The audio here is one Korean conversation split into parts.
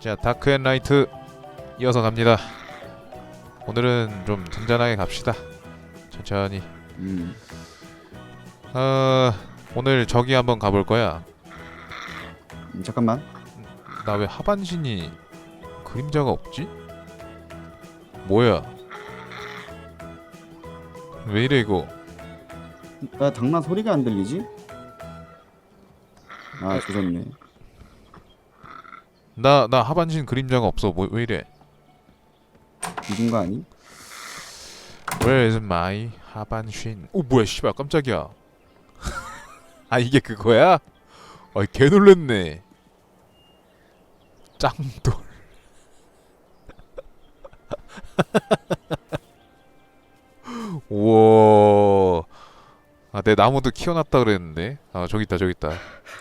자 다크 앤 라이트 이어서 갑니다. 오늘은 좀 잔잔하게 갑시다. 천천히. 음. 어 오늘 저기 한번 가볼 거야. 음, 잠깐만. 나 왜 하반신이 그림자가 없지? 뭐야? 왜 이래 이거? 나 당나 소리가 안 들리지? 아 조졌네. 나 나 하반신 그림자가 없어. 뭐 왜 이래? 거 아니? Where is my 하반신? 오 뭐야 씨발 깜짝이야. 아 이게 그거야? 아이 개 놀랬네. 짱돌. 우와. 아 내 나무도 키워놨다 그랬는데. 아 저기 있다 저기 있다.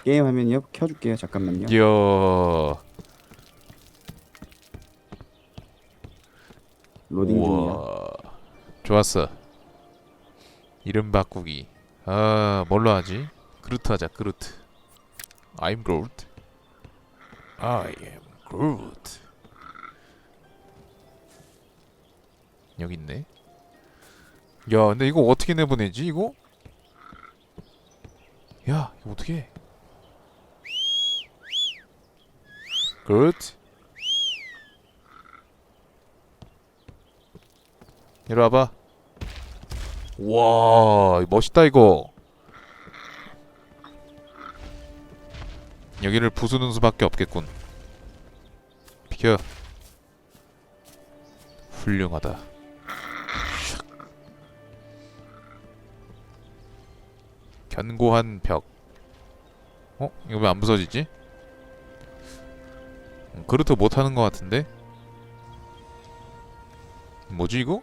게임 화면이요? 켜줄게요. 잠깐만요. 이야. 로딩 중이야. 좋았어. 이름 바꾸기. 아, 뭘로 하지? 그루트 하자. 그루트. I'm Groot. I am Groot. 여기 있네. 야, 근데 이거 어떻게 내보내지? 이거? 야, 이거 어떻게 해? Groot. 이리 와봐. 와, 멋있다 이거. 여기를 부수는 수밖에 없겠군. 비켜. 훌륭하다. 샥. 견고한 벽. 어? 이거 왜 안 부서지지? 음, 그루트 못하는 것 같은데? 뭐지 이거?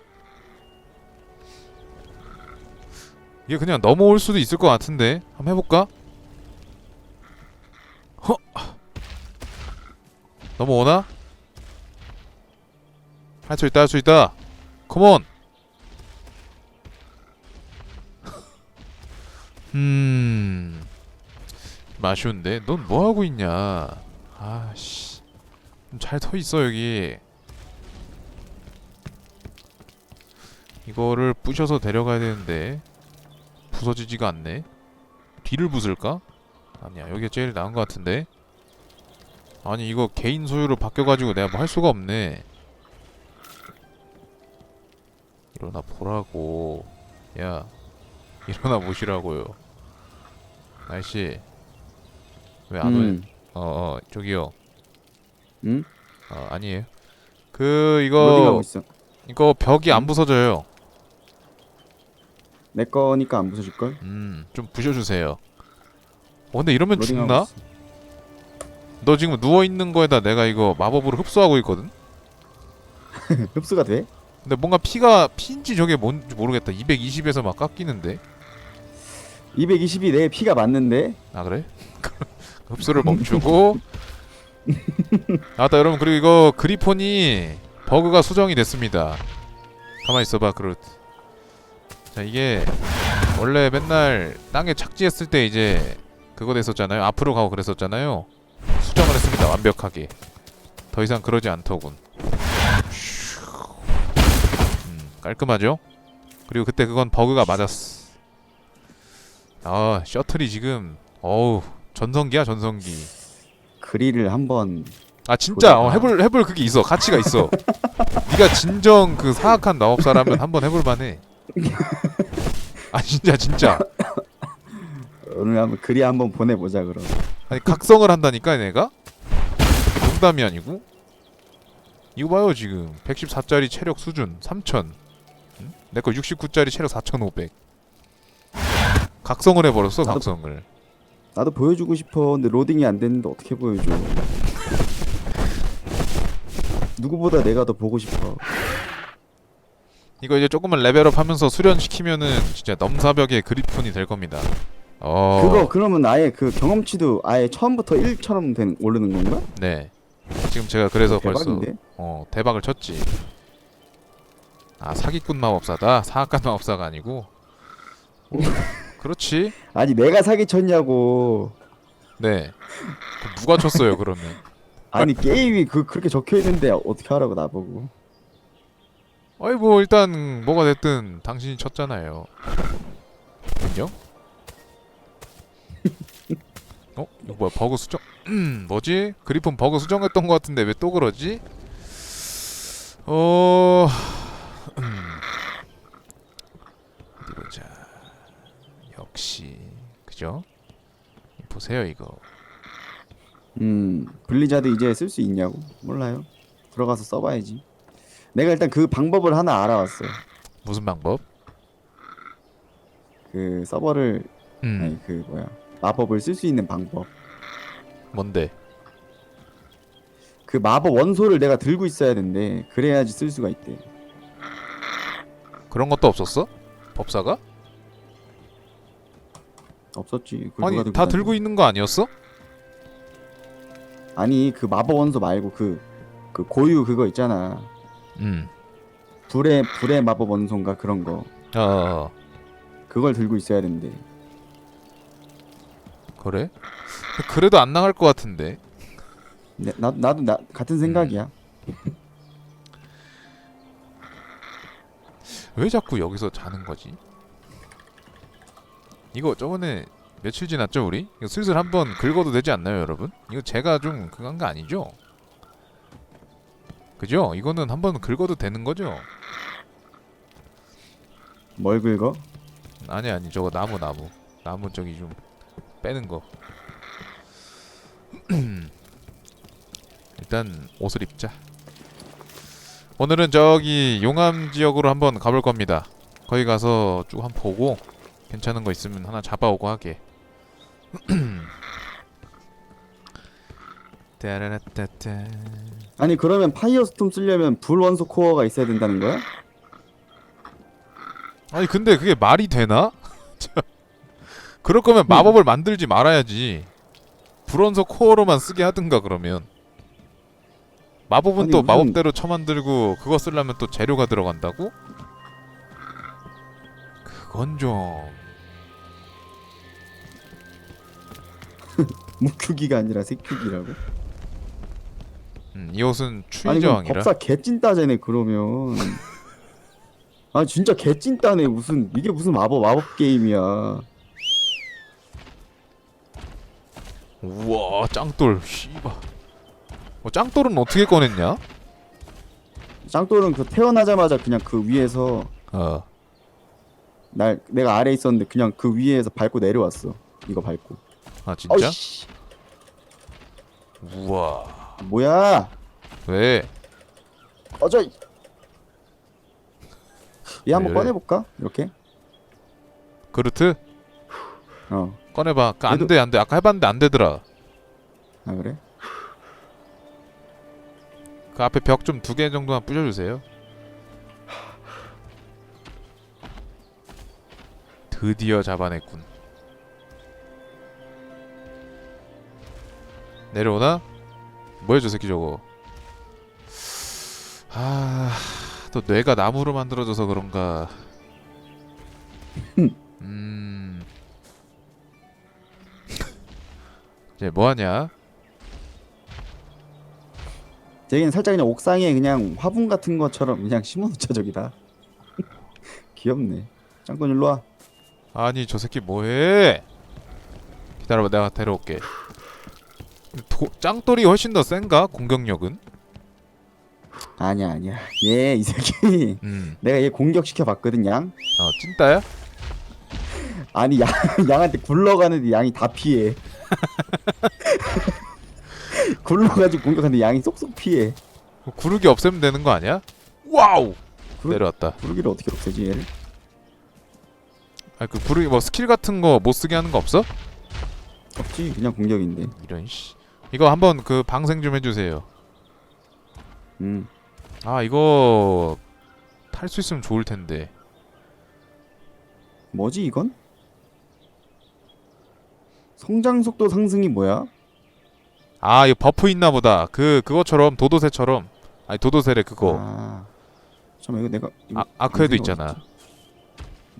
이게 그냥 넘어올 수도 있을 것 같은데. 한번 해볼까? 허! 넘어오나? 할 수 있다 할 수 있다. 컴온! 음... 좀 아쉬운데? 넌 뭐하고 있냐? 아씨. 잘서 있어 여기. 이거를 부셔서 데려가야 되는데 부서지지가 않네. 뒤를 부술까? 아니야 여기가 제일 나은 것 같은데. 아니 이거 개인 소유로 바뀌어가지고 내가 뭐 할 수가 없네. 일어나 보라고. 야 일어나 보시라고요. 날씨 왜안 오? 음. 어, 어 저기요. 응? 어 아니에요. 그 이거. 이거 벽이 안 음? 부서져요. 내 거니까 안 부서질 걸. 음, 좀 부셔주세요. 어, 근데 이러면 로딩하고 죽나? 있어. 너 지금 누워 있는 거에다 내가 이거 마법으로 흡수하고 있거든. 흡수가 돼? 근데 뭔가 피가 피인지 저게 뭔지 모르겠다. 220에서 막 깎이는데. 220이 내 피가 맞는데. 아 그래? 흡수를 멈추고. 아따 여러분 그리고 이거 그리폰이 버그가 수정이 됐습니다. 가만 있어봐 그렇. 자 이게 원래 맨날 땅에 착지했을 때 이제 그거 됐었잖아요. 앞으로 가고 그랬었잖아요. 수정을 했습니다. 완벽하게. 더 이상 그러지 않더군. 음, 깔끔하죠? 그리고 그때 그건 버그가 맞았어. 아 셔틀이 지금 어우 전성기야 전성기. 그릴을 한번 아 진짜 어. 해볼 해볼 그게 있어 가치가 있어. 네가 진정 그 사악한 마법사라면 한번 해볼 만해. 아 진짜 진짜 오늘 한번 그리 한번 보내보자 그럼. 아니 각성을 한다니까 내가 농담이 아니고 이거 봐요 지금 114짜리 체력 수준 3000 응? 내거 69짜리 체력 4500 각성을 해버렸어 나도- 각성을 나도 보여주고 싶어. 근데 로딩이 안 되는데 어떻게 보여줘? 누구보다 내가 더 보고 싶어. 이거 이제 조금만 레벨업 하면서 수련시키면은 진짜 넘사벽의 그리폰이 될 겁니다 어 그거 그러면 아예 그 경험치도 아예 처음부터 1처럼 된 오르는 건가? 네 지금 제가 그래서 벌써 대박인데. 어 대박을 쳤지. 아 사기꾼 마법사다. 사악한 마법사가 아니고. 어, 그렇지. 아니 내가 사기 쳤냐고. 네. 그럼 누가 쳤어요 그러면? 아니 게임이 그 그렇게 적혀 있는데 어떻게 하라고 나보고. 아이 뭐 일단 뭐가 됐든 당신이 쳤잖아요. 인정? 어? 이거 뭐야 버그 수정? 음 뭐지? 그리폰 버그 수정했던 것 같은데 왜 또 그러지? 어... 음. 보자. 역시 그죠? 보세요 이거. 음 블리자드 이제 쓸 수 있냐고? 몰라요. 들어가서 써봐야지. 내가 일단 그 방법을 하나 알아왔어요. 무슨 방법? 그 서버를 음 아니 그 뭐야 마법을 쓸 수 있는 방법. 뭔데? 그 마법 원소를 내가 들고 있어야 된대. 그래야지 쓸 수가 있대. 그런 것도 없었어? 법사가? 없었지. 그걸 아니 누가 다 다녔어? 들고 있는 거 아니었어? 아니 그 마법 원소 말고 그 그 고유 그거 있잖아. 음. 불의 불의 마법 원소인가 그런 거. 어, 어. 어. 그걸 들고 있어야 된대. 그래? 그래도 안 나갈 것 같은데. 네, 나 나도 나 같은 생각이야. 왜 자꾸 여기서 자는 거지? 이거 저번에 며칠 지났죠 우리? 이거 슬슬 한번 긁어도 되지 않나요 여러분? 이거 제가 좀 그건 거 아니죠? 그죠? 이거는 한번 긁어도 되는 거죠? 뭘 긁어? 아니 아니 저거 나무 나무 나무 저기 좀 빼는 거 일단 옷을 입자 오늘은 저기 용암 지역으로 한번 가볼 겁니다 거기 가서 쭉 한번 보고 괜찮은 거 있으면 하나 잡아오고 하게 따라라따따 아니 그러면 파이어 스톰 쓰려면 불 원소 코어가 있어야 된다는 거야? 아니 근데 그게 말이 되나? 참. 그럴 거면 마법을 만들지 말아야지. 불원소 코어로만 쓰게 하든가 그러면. 마법은 아니, 또 무슨- 마법대로 쳐만들고 그거 쓰려면 또 재료가 들어간다고? 그건 좀 무큐기가 아니라 세큐기라고? 음, 이 옷은 아니 그럼 추위저항이라 법사 개찐따제네 그러면. 아 진짜 개찐따네 무슨 이게 무슨 마법 마법 게임이야. 우와 짱돌 씨바 어, 짱돌은 어떻게 꺼냈냐? 짱돌은 그 태어나자마자 그냥 그 위에서 어 날 내가 아래 에 있었는데 그냥 그 위에서 밟고 내려왔어. 이거 밟고. 아 진짜? 어이씨. 우와 뭐야? 왜? 어저. 얘 한번 이래? 꺼내볼까? 이렇게. 그루트? 어. 꺼내봐 그 얘도- 안돼 안 돼 아까 해봤는데 안 되더라 아 그래? 그 앞에 벽 좀 두 개 정도만 부셔주세요. 드디어 잡아냈군. 내려오나? 뭐야 저 새끼 저거. 아, 또 뇌가 나무로 만들어져서 그런가. 음. 이제 뭐 하냐? 되긴 살짝 그냥 옥상에 그냥 화분 같은 것처럼 그냥 심어놓자 저기다. 귀엽네. 짱꾼 일로 와. 아니 저 새끼 뭐해? 기다려봐 내가 데려올게. 도, 짱돌이 훨씬 더 센가 공격력은? 아니야 아니야. 얘 이 새끼 음, 내가 얘 공격시켜 봤거든 양. 어 찐따야? 아니 양 양한테 굴러가는데 양이 다 피해. 굴러가지고 공격하는데 양이 쏙쏙 피해. 구르기 없애면 되는 거 아니야? 와우! 구르- 내려왔다. 구르기를 어떻게 없애지 얘를? 아 그 구르기 뭐 스킬 같은 거 못 쓰게 하는 거 없어? 없지 그냥 공격인데. 이런 씨. 이거 한번 그 방생 좀 해주세요. 음. 아 이거 탈 수 있으면 좋을 텐데. 뭐지 이건? 성장 속도 상승이 뭐야? 아 이거 버프 있나 보다. 그 그거처럼 도도새처럼. 아니 도도새래 그거. 아. 잠깐 이거 내가 이거 아 아크에도 방생이 있잖아. 어딨지?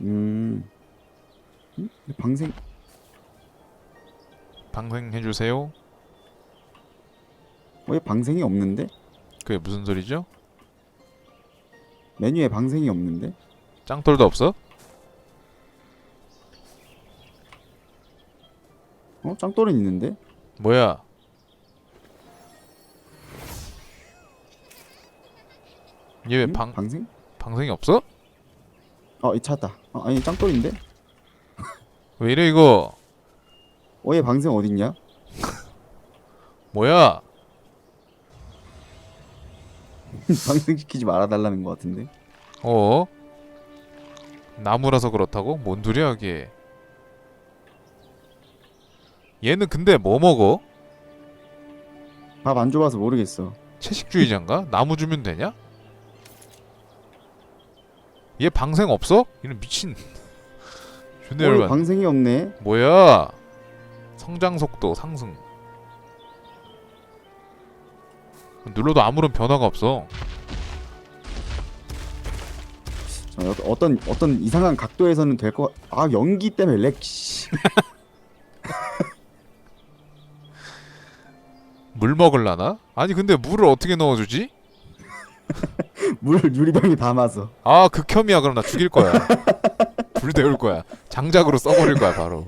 음. 음? 방생 방생 해주세요. 왜 방생이 없는데? 그게 무슨 소리죠? 메뉴에 방생이 없는데? 짱돌도 없어? 어? 짱돌은 있는데? 뭐야? 얘 왜 응? 방 방생? 방생이 없어? 어, 이 찾았다. 어, 아니 짱돌인데? 왜 이래 이거? 어, 얘 방생 어딨냐? 뭐야? 방생시키지 말아달라는 것 같은데. 어? 나무라서 그렇다고? 뭔 소리야 이게? 얘는 근데 뭐 먹어? 밥 안 줘봐서 모르겠어. 채식주의자인가? 나무 주면 되냐? 얘 방생 없어? 얘는 미친. 존나 어, 얘 열받. 방생이 없네. 뭐야? 성장 속도 상승. 눌러도 아무런 변화가 없어. 저, 어, 어떤 어떤 이상한 각도에서는 될 거. 아 연기 때문에 렉. 씨. 물 먹을라나? 아니 근데 물을 어떻게 넣어주지? 물 유리병에 담아서. 아 극혐이야 그럼 나 죽일 거야. 불 데울 거야. 장작으로 써버릴 거야 바로.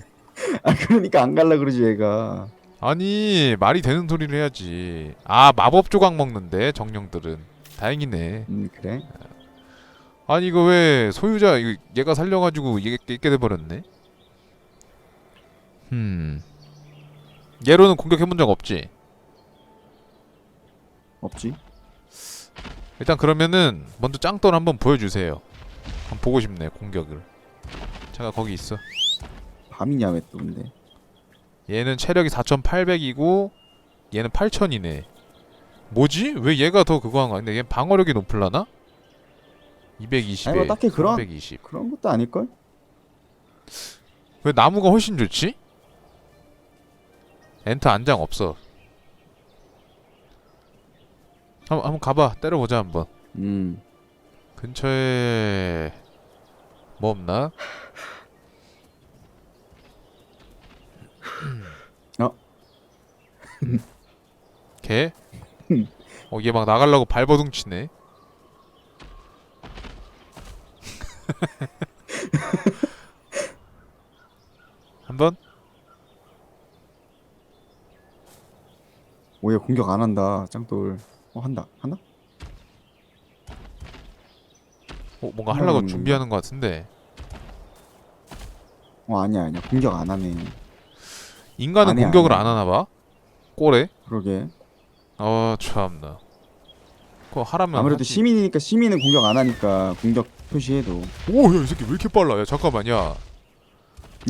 아 그러니까 안 갈라 그러지 얘가. 아니 말이 되는 소리를 해야지. 아 마법 조각 먹는데 정령들은 다행이네. 음 그래. 아니 이거 왜 소유자 이거 얘가 살려가지고 이게 있게 돼버렸네. 음. 얘로는 공격해본 적 없지. 없지. 일단 그러면은 먼저 짱돌 한번 보여주세요. 한번 보고 싶네 공격을. 제가 거기 있어. 밤이냐 왜또 근데. 얘는 체력이 4,800이고 얘는 8,000이네. 뭐지? 왜 얘가 더 그거 한 거야? 근데 얘 방어력이 높을라나? 220에 아니, 뭐 딱히 그런- 320. 그런 것도 아닐 걸? 왜 나무가 훨씬 좋지? 엔터 안장 없어. 한번 한번 가봐. 때려보자 한번. 음. 근처에 뭐 없나? 어? 개? 어 얘 막 나가려고 발버둥 치네. 한 번 오얘 공격 안 한다. 짱돌. 어 한다. 한다? 어, 뭔가 하려고 음. 준비하는 것 같은데 어 아니야 아니야. 공격 안 하네. 인간은 아니야, 공격을 아니야. 안 하나 봐. 꼬래? 그러게. 어 참나. 그거 하라면 아무래도 하지. 시민이니까 시민은 공격 안 하니까 공격 표시해도. 오 야 이 새끼 왜 이렇게 빨라? 야 잠깐만 야.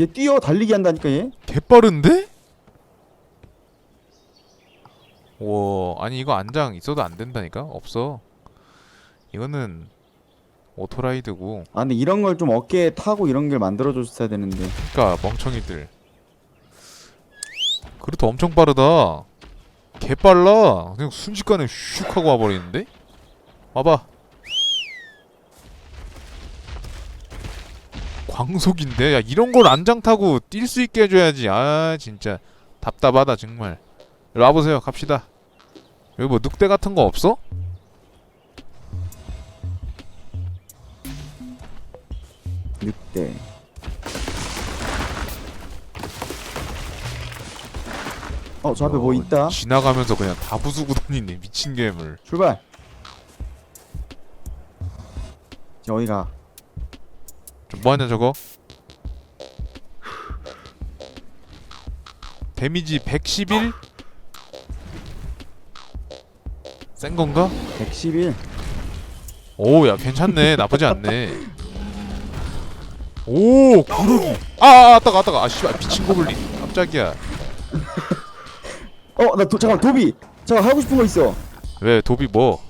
얘 뛰어 달리기 한다니까 얘. 개 빠른데? 와 아니 이거 안장 있어도 안 된다니까 없어 이거는 오토라이드고 아 근데 이런 걸 좀 어깨에 타고 이런 걸 만들어 줬어야 되는데. 그니까 멍청이들 그렇도 엄청 빠르다. 개 빨라. 그냥 순식간에 슉 하고 와버리는데? 와봐. 광속인데? 야 이런 걸 안장 타고 뛸 수 있게 해줘야지. 아 진짜. 답답하다 정말. 이리 와보세요. 갑시다. 여기 뭐 늑대 같은 거 없어? 늑대. 어 저 앞에 뭐 어, 있다. 지나가면서 그냥 다 부수고 다니네 미친 괴물 출발. 저 어디가? 좀 뭐하냐 저거? 데미지 111? 센 건가? 111. 오, 야 괜찮네. 나쁘지 않네. 오, 구르기. 아, 아, 아따가, 아따가. 아, 씨발 미친 고블린. 깜짝이야. 어나 잠깐 도비. 잠깐 하고 싶은 거 있어. 왜 도비 뭐?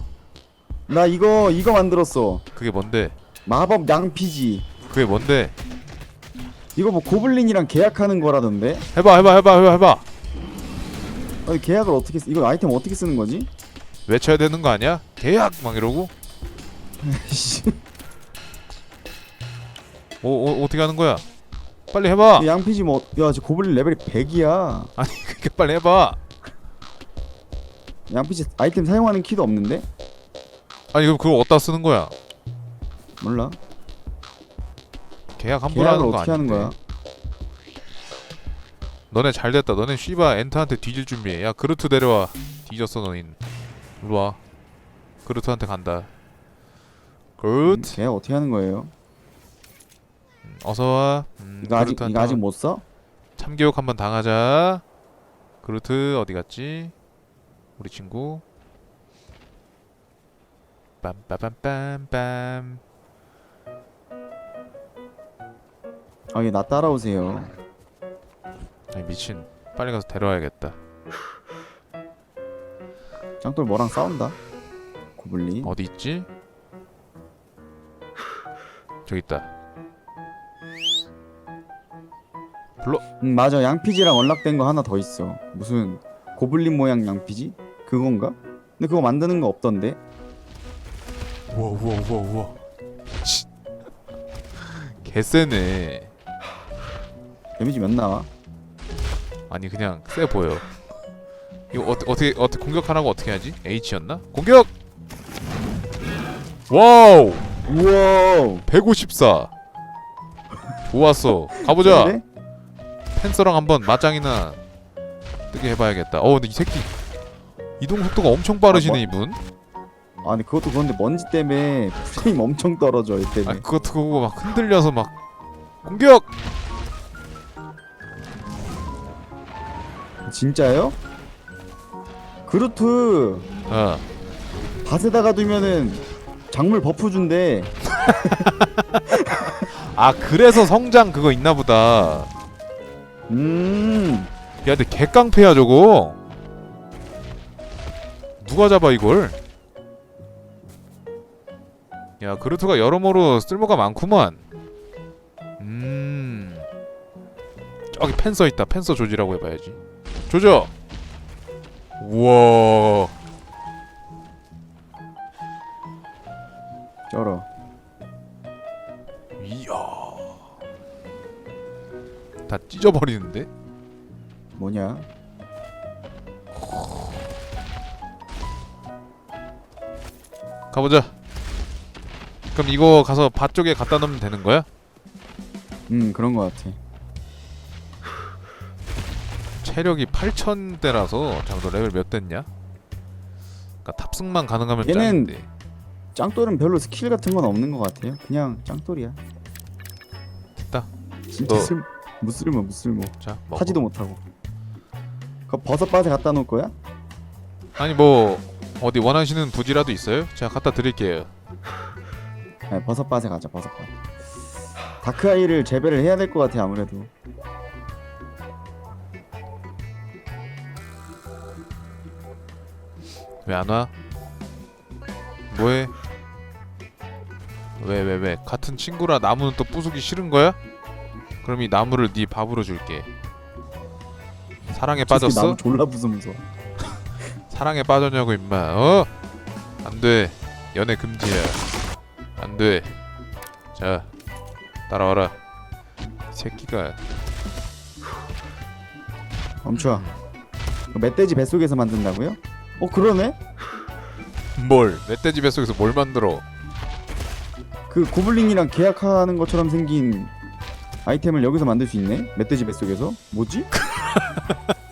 나 이거 이거 만들었어. 그게 뭔데? 마법 양피지. 그게 뭔데? 이거 뭐 고블린이랑 계약하는 거라던데? 해봐, 해봐, 해봐, 해봐, 해봐. 어, 이 계약을 어떻게 쓰? 이거 아이템 어떻게 쓰는 거지? 외쳐야 되는 거 아니야? 계약 막 이러고. 씨, 오, 오 어떻게 하는 거야? 빨리 해봐. 이 양피지 뭐? 야, 저 고블린 레벨이 100이야. 아니, 그게 빨리 해봐. 양피지 아이템 사용하는 키도 없는데? 아니 그럼 그걸 어디다 쓰는 거야? 몰라. 계약 함부로 계약을 하는 거 어떻게 하는 아닌데. 거야? 너네 잘 됐다. 너네 씨바 엔트한테 뒤질 준비해. 야 그루트 데려와. 뒤졌어 너흰. 일로 와. 그루트한테 간다. 음, 그루트. 계약 어떻게 하는 거예요? 음, 어서 와. 음, 이거 아직 그루트한테 이거 아직 와. 못 써? 참교육 한번 당하자. 그루트 어디 갔지? 우리 친구. 빰빠밤빰빰. 아니 나 따라오세요. 아니 미친. 빨리 가서 데려와야겠다. 짱돌 뭐랑 싸운다. 고블린. 어디 있지? 저기 있다. 음, 맞아 양피지랑 연락된 거 하나 더 있어. 무슨 고블린 모양 양피지? 그건가? 근데 그거 만드는 거 없던데. 우와 우와 우와 우와. 치. 개쎄네. 데미지 몇 나와? 아니 그냥 쎄 보여. 이거 어, 어떻게 어떻게 공격하라고 어떻게 하지? H였나? 공격! 와우! 우와. 154. 좋았어. 가보자. 펜서랑 한번 맞짱이나 뜨게 해봐야겠다. 어 근데 이 새끼 이동 속도가 엄청 빠르시네 아, 이분. 아니 그것도 그런데 먼지 때문에 프레임 엄청 떨어져 이 때문에. 아 그것도 그거 막 흔들려서 막 공격! 진짜요? 그루트 어. 밭에다가 두면은 작물 버프 준대. 아 그래서 성장 그거 있나 보다. 음. 야 근데 개깡패야 저거 누가 잡아 이걸? 야 그루트가 여러모로 쓸모가 많구만. 음. 저기 펜서 있다. 펜서 조지라고 해봐야지. 조져! 우와. 쩔어. 이야. 다 찢어버리는데? 뭐냐? 가보자 그럼 이거 가서 밭 쪽에 갖다 놓으면 되는 거야? 음 그런 거 같아. 체력이 8,000대라서 잠깐 너 레벨 몇 됐냐? 그러니까 탑승만 가능하면 얘는- 짱인데 짱돌은 별로 스킬 같은 건 없는 것 같아요. 그냥 짱돌이야. 됐다. 진짜 너- 쓸 무쓸모 무쓸모. 자 먹어. 타지도 못하고. 그 버섯 밭에 갖다 놓을 거야? 아니 뭐 어디 원하시는 부지라도 있어요? 제가 갖다 드릴게요 네, 버섯 밭에 가자 버섯 밭. 다크 아이를 재배를 해야 될 것 같아 아무래도. 왜 안 와? 뭐해? 왜 왜 왜, 같은 친구라 나무는 또 부수기 싫은 거야? 그럼 이 나무를 네 밥으로 줄게 사랑에 빠졌어? 나무 졸라 부수면서. 사랑에 빠졌냐고 임마 어? 안돼 연애 금지야 안돼 자 따라와라 이 새끼가 멈춰. 그 멧돼지 뱃속에서 만든다고요? 어 그러네? 뭘 멧돼지 뱃속에서 뭘 만들어 그 고블린이랑 계약하는 것처럼 생긴 아이템을 여기서 만들 수 있네? 멧돼지 뱃속에서? 뭐지?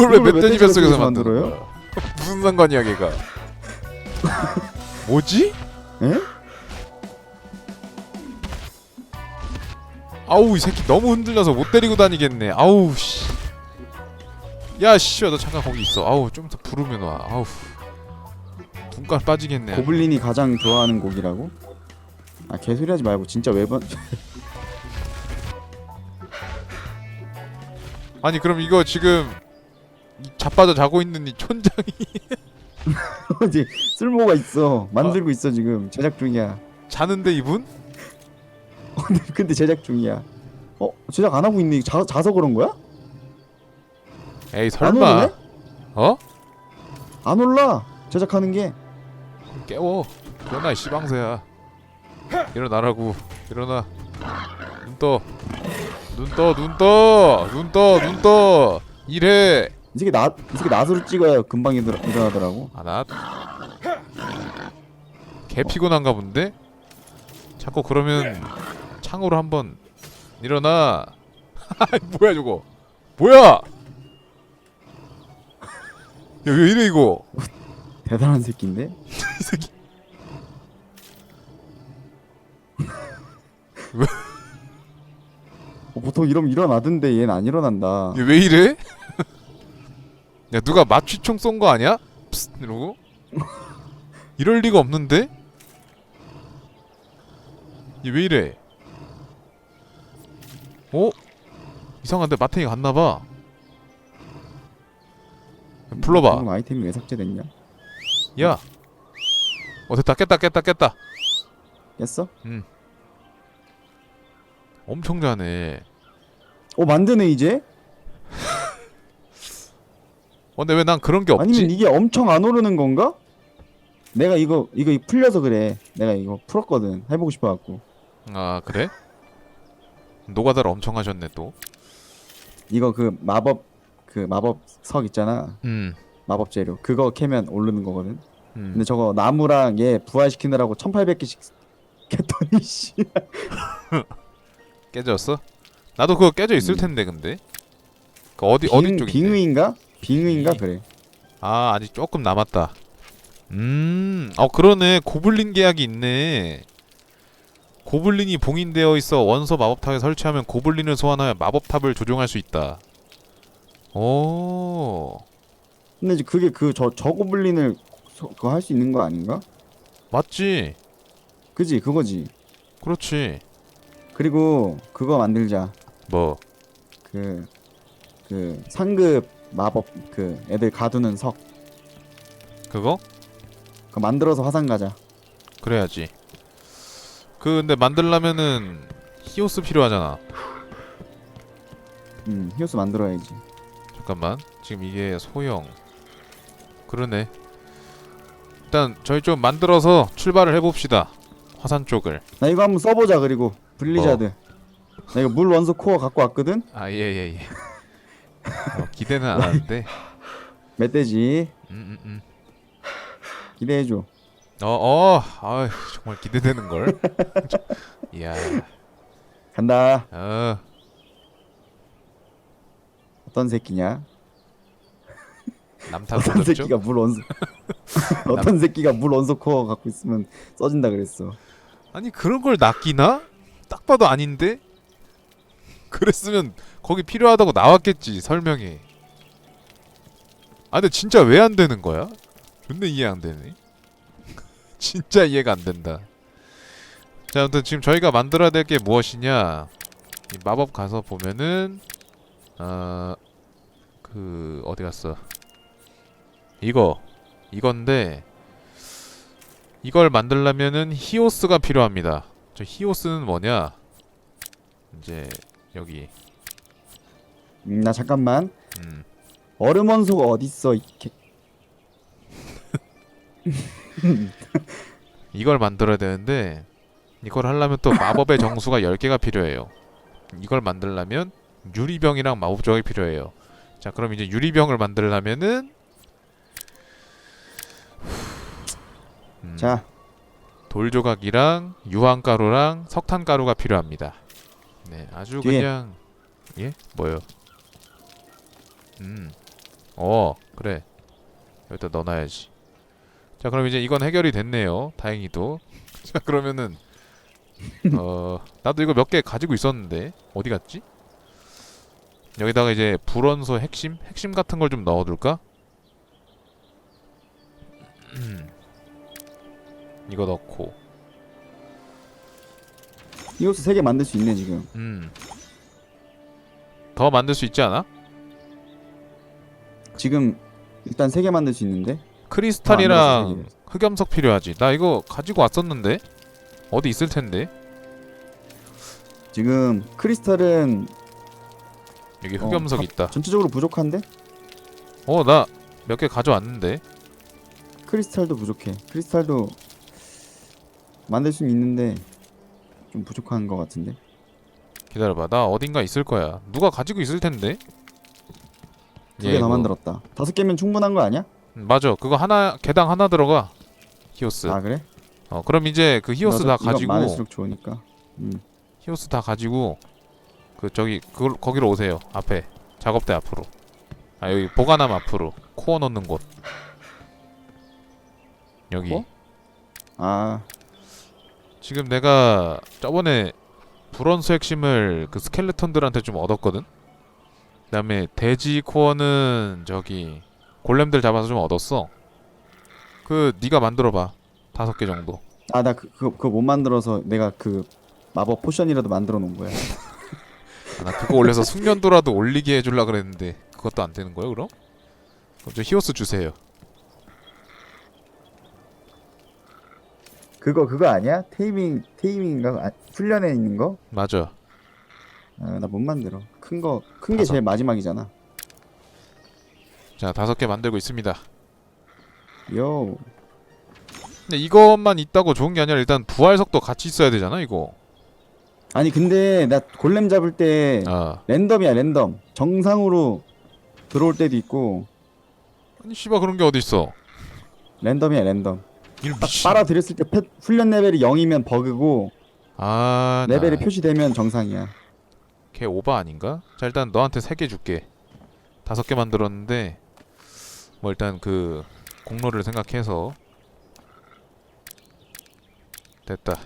그걸 왜 멧돼지 뱃속에서 만들어요? 무슨 상관이야 걔가 뭐지? 에? 아우 이 새끼 너무 흔들려서 못 데리고 다니겠네 아우 씨 야, 씨야, 너 잠깐 거기 있어. 아우, 좀 더 부르면 와. 아우. 눈깔 빠지겠네. 고블린이 가장 좋아하는 곡이라고? 아 개소리 하지 말고 진짜 외번 아니, 그럼 이거 지금 이 자빠져 자고 있는 이 촌장이 어디 쓸모가 있어 만들고 있어 지금 제작 중이야 자는데 이분? 근데 제작 중이야 어? 제작 안 하고 있네 자, 자서 그런 거야? 에이, 안 설마. 오르네? 어? 안 올라 제작하는 게 깨워. 일어나, 이 씨방새야. 일어나라고. 일어나. 눈 떠. 눈 떠, 눈 떠. 눈 떠, 눈 떠. 일해. 이 새끼 나, 이 새끼 낫으로 찍어야 금방 일어, 일어나더라고. 아 나 개 피곤한가 본데? 자꾸 그러면 창으로 한번 일어나 뭐야 저거 뭐야 야 왜 이래 이거 대단한 새끼인데? 이 새끼 어, 보통 이러면 일어나던데 얘는 안 일어난다. 얘 왜 이래? 야 누가 마취총 쏜 거 아니야? 푸스 이러고 이럴 리가 없는데? 얘 왜 이래? 어? 이상한데 마탱이 갔나봐 불러봐 방금 아이템이 왜 삭제됐냐? 야 어 됐다 깼다 깼다 깼다 깼어? 엄청 자네 어 만드네 이제? 어 근데 왜 난 그런 게 없지? 아니면 이게 엄청 안 오르는 건가? 내가 이거 이거 풀려서 그래. 내가 이거 풀었거든. 해보고 싶어갖고. 아 그래? 노가다를 엄청 하셨네 또 이거 그 마법 그 마법 석 있잖아. 음, 마법 재료 그거 캐면 오르는 거거든. 음. 근데 저거 나무랑 얘 부활시키느라고 1800개씩 캤더니 씨. 깨졌어? 나도 그거 깨져 있을 음. 텐데 근데 그 어디 어디 빙- 쪽인데? 빙의인가? 빙의인가 그래. 아 아직 조금 남았다. 음, 어 그러네 고블린 계약이 있네. 고블린이 봉인되어 있어 원소 마법탑에 설치하면 고블린을 소환하여 마법탑을 조종할 수 있다. 오, 근데 이제 그게 그 저 저고블린을 소- 그거 할 수 있는 거 아닌가? 맞지? 그지 그거지. 그렇지. 그리고 그거 만들자. 뭐 그, 그 상급 마법 그 애들 가두는 석 그거? 그거 만들어서 화산 가자. 그래야지. 그 근데 만들려면은 히오스 필요하잖아. 음 히오스 만들어야지. 잠깐만 지금 이게 소형 그러네 일단 저희 좀 만들어서 출발을 해봅시다 화산 쪽을 나 이거 한번 써보자 그리고 블리자드. 뭐? 나 이거 물 원소 코어 갖고 왔거든. 아 예 예 예 어, 기대는 안 하는데 멧돼지 음, 음, 음. 기대해줘. 어 어 아 정말 기대되는 걸 이야 간다. 어 어떤 새끼냐? 남탄 어떤 새끼가 물 원소 어떤 새끼가 물 원소 코어 갖고 있으면 써진다 그랬어. 아니 그런 걸 낚이나 딱 봐도 아닌데 그랬으면 거기 필요하다고 나왔겠지 설명이. 아 근데 진짜 왜 안 되는 거야? 존나 이해 안 되네. 진짜 이해가 안 된다. 자 아무튼 지금 저희가 만들어야 될 게 무엇이냐? 이 마법 가서 보면은 어그 어디 갔어? 이거. 이건데 이걸 만들려면은 히오스가 필요합니다. 저 히오스는 뭐냐? 이제 여기 음, 나 잠깐만. 음, 얼음 원소가 어디 있어? 이 개... 이걸 만들어야 되는데 이걸 하려면 또 마법의 정수가 10개가 필요해요. 이걸 만들려면 유리병이랑 마법조각이 필요해요. 자, 그럼 이제 유리병을 만들려면은 음, 자, 돌조각이랑 유황가루랑 석탄가루가 필요합니다. 네, 아주 뒤에. 그냥 예? 뭐요? 음. 어, 그래. 여기다 넣어놔야지. 자, 그럼 이제 이건 해결이 됐네요. 다행히도. 자, 그러면은 어, 나도 이거 몇 개 가지고 있었는데 어디 갔지? 여기다가 이제 불원소 핵심, 핵심 같은 걸 좀 넣어둘까? 이거 넣고, 히오스 3개 만들 수 있네 지금. 음, 더 만들 수 있지 않아? 지금 일단 3개 만들 수 있는데. 크리스탈이랑 아, 흑염석 필요하지. 나 이거 가지고 왔었는데 어디 있을 텐데 지금 크리스탈은 여기 어, 흑염석 다- 있다. 전체적으로 부족한데? 어, 나 몇 개 가져왔는데. 크리스탈도 부족해. 크리스탈도 만들 수 있는데 좀 부족한 것 같은데. 기다려봐. 나 어딘가 있을 거야. 누가 가지고 있을 텐데. 두 예, 개더 이거. 만들었다. 다섯 개면 충분한 거 아니야? 음, 맞아. 그거 하나 개당 하나 들어가. 히오스. 아 그래? 어 그럼 이제 그 히오스 다. 이거 가지고 많을수록 좋으니까. 음. 히오스 다 가지고 그 저기 그걸 거기로 오세요. 앞에 작업대 앞으로. 아 여기 보관함 앞으로 코어 넣는 곳. 여기. 코어? 아 지금 내가 저번에 브론스 핵심을 그 스켈레톤들한테 좀 얻었거든. 그 다음에 돼지 코어는 저기 골렘들 잡아서 좀 얻었어. 그 네가 만들어 봐. 다섯 개 정도. 아 나 그, 그거 그거 못 만들어서 내가 그 마법 포션이라도 만들어 놓은 거야. 아, 나 그거 올려서 숙련도라도 올리게 해줄라 그랬는데 그것도 안 되는 거예요, 그럼? 그럼 저 히오스 주세요. 그거 그거 아니야? 테이밍 테이밍인가? 아, 훈련에 있는 거? 맞아. 아, 나 못 만들어. 큰 거 큰 게 다섯. 제일 마지막이잖아. 자, 다섯 개 만들고 있습니다. 요. 근데 이것만 있다고 좋은 게 아니라 일단 부활석도 같이 있어야 되잖아, 이거. 아니 근데 나 골렘 잡을 때 아, 랜덤이야 랜덤. 정상으로 들어올 때도 있고 아니 씨발 그런 게 어디 있어? 랜덤이야 랜덤. 이런 딱 미친. 빨아들였을 때 펫, 훈련 레벨이 0이면 버그고 아, 레벨이 나... 표시되면 정상이야. 걔 오바 아닌가? 자, 일단 너한테 세개 줄게. 다섯 개 만들었는데 뭐 일단 그 공로를 생각해서 됐다.